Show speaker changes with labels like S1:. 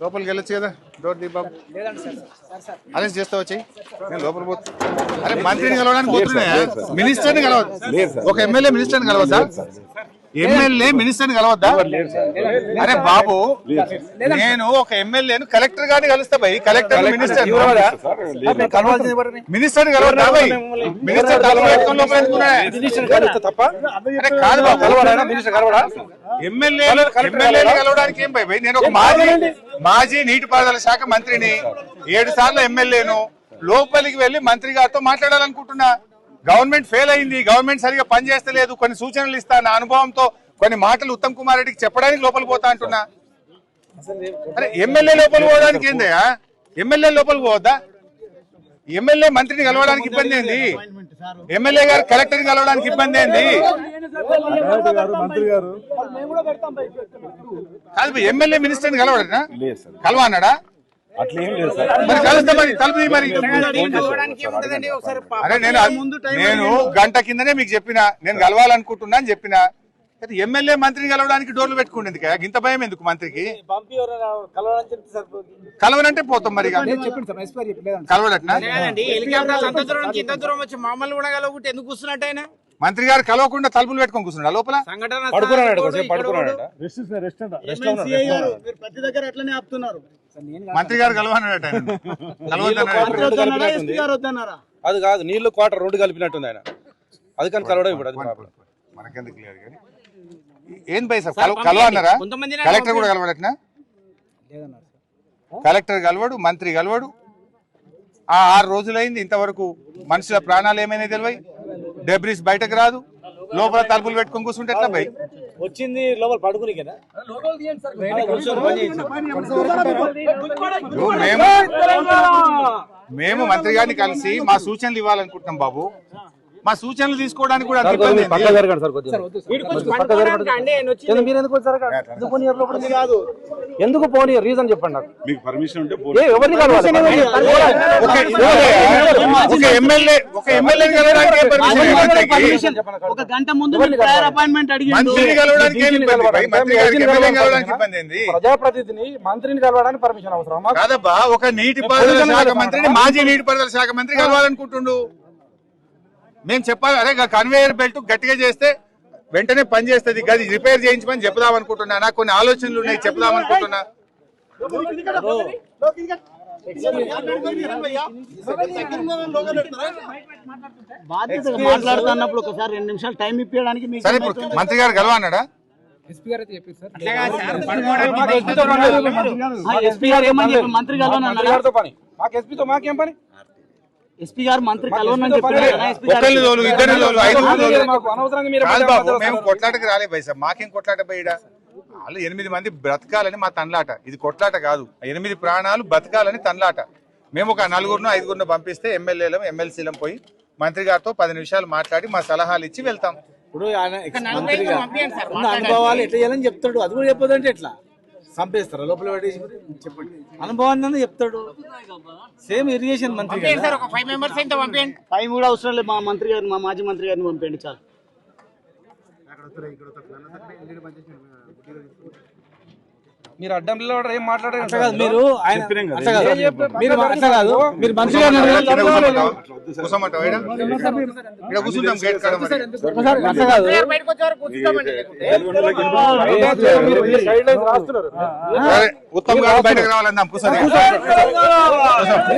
S1: లోపలికి వెళ్ళొచ్చు కదా? డోర్ దీ బాబు అరెస్ట్ చేస్తా వచ్చి? నేను లోపల పోతా. అరే మంత్రిని కలవడానికి పోతున్నాయా? మినిస్టర్ని కలవద్దు. ఒక ఎమ్మెల్యే మినిస్టర్ని కలవద్దా? ఎమ్మెల్యే మినిస్టర్ని కలవద్దా? అరే బాబు నేను ఒక ఎమ్మెల్యేను కలెక్టర్ గారిని కలుస్తా భయ్ కలెక్టర్ మినిస్టర్ మినిస్టర్ కలవద్దా? భయ్ మినిస్టర్?
S2: తప్ప?
S1: అరే కాదు బాబు ఎమ్మెల్యేలు ఎమ్మెల్యేలు కలవడానికి ఏం భయ్ నేను ఒక మాజీ మాజీ నీటిపారుదల శాఖ మంత్రిని ఏడు సార్లు ఎమ్మెల్యేను లోపలికి వెళ్ళి మంత్రి గారితో మాట్లాడాలనుకుంటున్నా. గవర్నమెంట్ ఫెయిల్ అయింది గవర్నమెంట్ సరిగా పనిచేస్తలేదు కొన్ని సూచనలు ఇస్తా నా అనుభవంతో కొన్ని మాటలు ఉత్తమ్ కుమార్ రెడ్డికి చెప్పడానికి లోపలికి పోతా అంటున్నా. అరే ఎమ్మెల్యే లోపలికి పోవడానికి ఏందయ్యా ఎమ్మెల్యే లోపలికి పోవద్దా? ఎమ్మెల్యే మంత్రిని కలవడానికి ఇబ్బంది ఏంది? ఎమ్మెల్యే గారు కలెక్టర్ కలవడానికి ఇబ్బంది ఏంది?
S2: మంత్రి గారు
S1: కాదు ఎమ్మెల్యే మినిస్టర్ని కలవడనా?
S2: లేదు సార్.
S1: కలవా అన్నాడా
S2: అట్లా లేదు సార్.
S1: మరి కలుస్తా మరి తలుపు తీయి మరి అరే నేను నేను గంట కిందనే మీకు చెప్పిన నేను కలవాలనుకుంటున్నా అని చెప్పిన. అయితే ఎమ్మెల్యే మంత్రిని కలవడానికి డోర్లు పెట్టుకుంటుంది కదా ఇంత భయం ఎందుకు మంత్రికి? కలవనంటే పోతాం మరి కలవడట్నా?
S3: మమ్మల్ని కూడా కలవకుంటే ఎందుకు కూర్చున్నట్టు ఆయన?
S1: మంత్రి గారు కలవకుండా తలుపులు పెట్టుకొని కూర్చున్నాడు లోపల?
S3: సంఘటన
S4: ప్రతి దగ్గర అట్లనే ఆపుతున్నారు.
S1: మంత్రి గారు కలవన్నాడట
S2: అది కాదు నీళ్ళు క్వార్టర్ రెండు కలిపినట్టుంది ఆయన. అది కానీ కలవడం ఇప్పుడు అది ప్రాబ్లం.
S1: మనకెందుకు లేదు కానీ. ఏం భయ సార్ కలవ కలవ అన్నారా
S3: కొంతమంది
S1: కలెక్టర్ కూడా కలవడట్నా కలెక్టర్ కలవడు మంత్రి కలవడు. ఆ ఆరు రోజులైంది ఇంతవరకు మనుషుల ప్రాణాలు ఏమైనా తెలివై? డెబ్రిస్ బయటకు రాదు. లోపల తలుపులు పెట్టుకొని కూర్చుంటే ఎట్లా భయ్?
S4: వచ్చింది లోపల పడుకుని కదా.
S1: ఇప్పుడు మేము మేము మంత్రి గారిని కలిసి మా సూచనలు ఇవ్వాలనుకుంటున్నాం బాబు. మా సూచనలు తీసుకోవడానికి కూడా అంత ఇబ్బంది ఏంది?
S2: ఎందుకు మీరు ఎందుకు వచ్చారు అక్కడ? ఎందుకు పోనీ లోపలికి కాదు ఎందుకు పోనీ రీజన్ చెప్పండి నాకు
S5: మీకు పర్మిషన్ ఉంటే
S2: ఏ ఎవరిని కలవాలి
S1: ఒక- ఒక ఎమ్మెల్యే ఒక ఎమ్మెల్యే కలవడానికి ఏం permission ఇవ్వడానికి?
S4: పర్మిషన్ ఒక గంట ముందు మీరు ప్రయర్ అపాయింట్మెంట్ అడిగిండు
S1: మంత్రిని కలవడానికి ఏం ఇబ్బంది భయ్? మంత్రి గారికి ఎమ్మెల్యే కలవడానికి ఇబ్బంది ఏంది
S2: ప్రజాప్రతినిధిని మంత్రిని కలవడానికి పర్మిషన్ అవసరం
S1: కాదబ్బా ఒక నీటిపారుదల శాఖ మంత్రిని మాజీ నీటిపారుదల శాఖ మంత్రి కలవాలనుకుంటుండు మేము చెప్పాలి అరే కన్వేయర్ బెల్ట్ గట్టిగా చేస్తే వెంటనే పని చేస్తుంది. గది రిపేర్ చేయించమని చెప్దాం అనుకుంటున్నా. నాకు కొన్ని ఆలోచనలు ఉన్నాయి చెప్దాం అనుకుంటున్నా.
S4: మాట్లాడుతున్నప్పుడు ఒకసారి రెండు నిమిషాలు టైం ఇప్పించడానికి
S1: సరే మంత్రి గారు
S3: సార్, పడుకోవడానికి
S4: ఎస్పీ గారు ఏమని చెప్పారు? మంత్రి కలవనన్నారా
S2: గారితో పని. మాకు ఎస్పీతో మాకేం పని?
S4: ఎస్పీ గారు మంత్రి కలవనని
S1: తోలు తోలు ఐదుగురు తోలు. మేము కొట్లాటకి రాలే పైసా మాకేం కొట్లాట పోయిడ వాళ్ళు ఎనిమిది మంది బ్రతకాలని మా తన్లాట. ఇది కొట్లాట కాదు. ఎనిమిది ప్రాణాలు బతకాలని తన్లాట. మేము ఒక నలుగురును ఐదుగురును పంపిస్తే ఎమ్మెల్యేలం ఎమ్మెల్సీలం పోయి మంత్రి గారితో పది నిమిషాలు మాట్లాడి మా సలహాలు ఇచ్చి వెళ్తాం.
S4: ఇప్పుడు అనుభవాలు ఎట్లా చేయాలని చెప్తాడు అది కూడా చెప్పదంటే ఎట్లా? చంపేస్తారా? లోపల పెట్టేసి చెప్పండి. అనుభవాన్ని చెప్తాడు. సేమ్ ఇరిగేషన్ మంత్రి
S3: ఫైవ్
S4: కూడా అవసరం లేదు మా మంత్రి గారిని మా మాజీ మంత్రి గారిని పంపండి చాలు.
S2: మీరు అడ్డం నిలబడరు, ఏం మాట్లాడారు
S4: మీరు మీరు అట్లా కాదు
S1: సరే ఉత్తమ్ గారు బయటకు రావాలందాం కూర్చొని